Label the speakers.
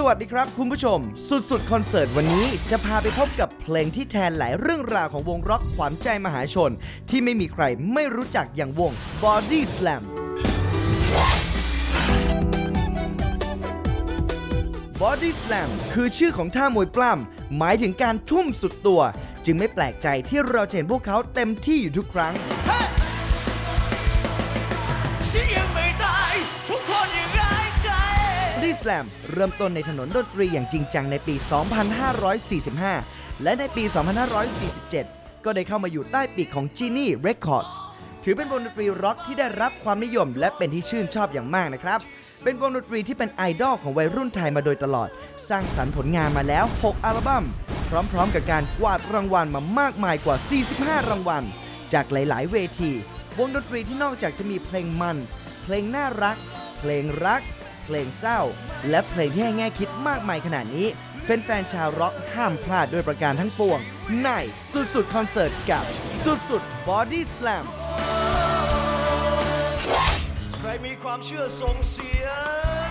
Speaker 1: สวัสดีครับคุณผู้ชม สุดๆ คอนเสิร์ตวันนี้จะพาไปพบกับเพลงที่แทนหลายเรื่องราวของวงร็อกขวัญใจมหาชน ที่ไม่มีใครไม่รู้จักอย่างวง Body Slam Body Slam คือชื่อของท่ามวยปล้ำหมายถึงการทุ่มสุดตัว จึงไม่แปลกใจที่เราจะเห็นพวกเขาเต็มที่อยู่ทุกครั้ง Body Slam เริ่มต้นในถนนดนตรีอย่างจริงจังในปี 2545 และในปี 2547 ก็ได้เข้ามาอยู่ใต้ปีกของ Genie Records ถือเป็นวงดนตรีร็อกที่ได้รับความนิยมและเป็นที่ชื่นชอบอย่างมากนะครับ เป็นวงดนตรีที่เป็นไอดอลของวัยรุ่นไทยมาโดยตลอด สร้างสรรค์ผลงานมาแล้ว 6 อัลบั้ม พร้อมๆ กับการกวาดรางวัลมามากมายกว่า 45 รางวัล จากหลายๆ เวที วงดนตรีที่นอกจากจะมีเพลงมัน เพลงน่ารัก เพลงรัก เพลงเศร้า และเพลงที่ให้แง่คิดมากมายขนาดนี้แฟนๆชาวร็อกห้ามพลาดด้วยประการทั้งปวง ในสุดๆคอนเสิร์ตกับสุดๆ Body Slam
Speaker 2: ใครมีความเชื่อส่งเสียง